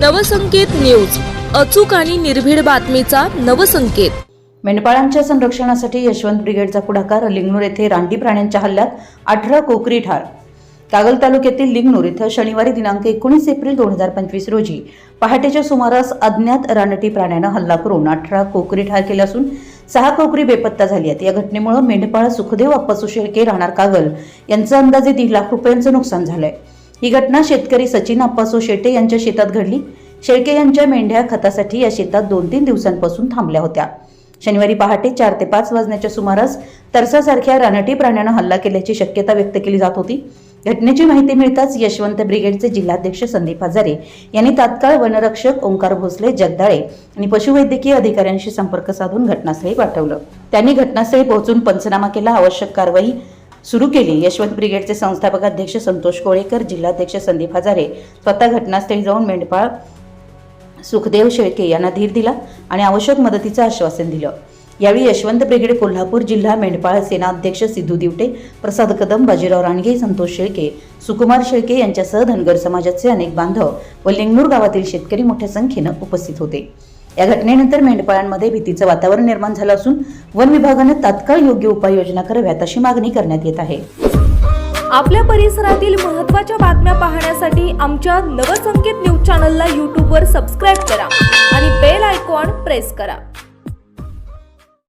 Navsanket news. अचूक आणि निर्भीड बातमीचा नवसंकेत. मेंढपाळांच्या संरक्षणासाठी यशवंत ब्रिगेडचा पुढाकार लिंगणूर येथे रानटी प्राण्यांच्या हल्ल्यात अठरा कोकरी ठार. कागल तालुक्यातील लिंगणूर इथं शनिवारी दिनांक एकोणीस एप्रिल दोन हजार पंचवीस रोजी पहाटेच्या सुमारास अज्ञात रानटी प्राण्यानं हल्ला करून अठरा कोकरी ठार केले असून सहा कोकरी बेपत्ता झाली आहेत. या घटनेमुळे मेंढपाळ सुखदेव अप्पासू शेळके राहणार कागल यांचं अंदाजे दीड लाख रुपयांचं नुकसान झालंय. ही घटना शेतकरी सचिन अप्पासो शेटे यांच्या शेतात घडली. शेळके यांच्या मेंढ्या खतासाठी या शेतात दोन तीन दिवसांपासून थांबल्या होत्या. शनिवारी पहाटे चार ते पाच वाजण्याच्या सुमारास तरसासारख्या रानटी प्राण्यानं हल्ला केल्याची शक्यता व्यक्त केली जात होती. घटनेची माहिती मिळताच यशवंत ब्रिगेडचे जिल्हाध्यक्ष संदीप हजारे यांनी तात्काळ वनरक्षक ओंकार भोसले जगदाळे आणि पशुवैद्यकीय अधिकाऱ्यांशी संपर्क साधून घटनास्थळी पाठवलं. त्यांनी घटनास्थळी पोहोचून पंचनामा केला. आवश्यक कारवाई सुरू केली. यशवंत ब्रिगेडचे संस्थापक अध्यक्ष संतोष कोळेकर जिल्हाध्यक्ष संदीप हजारे स्वतः घटनास्थळी जाऊन मेंढपाळ सुखदेव शेळके यांना धीर दिला आणि आवश्यक मदतीचं आश्वासन दिलं. यावेळी यशवंत ब्रिगेड कोल्हापूर जिल्हा मेंढपाळ सेनाध्यक्ष सिद्धू दिवटे प्रसाद कदम बाजीराव रानगे संतोष शेळके सुकुमार शेळके यांच्यासह धनगर समाजाचे अनेक बांधव व लिंगणूर गावातील शेतकरी मोठ्या संख्येनं उपस्थित होते. या घटनेनंतर मेंढपाळांमध्ये भीतीचं वातावरण निर्माण झालं असून वन विभागानं तात्काळ योग्य उपाययोजना कराव्यात अशी मागणी करण्यात येत आहे. आपल्या परिसरातील महत्त्वाच्या बातम्या पाहण्यासाठी आमच्या नवसंकेत न्यूज चॅनलला यूट्यूबवर सबस्क्राईब करा आणि बेल आयकॉन प्रेस करा.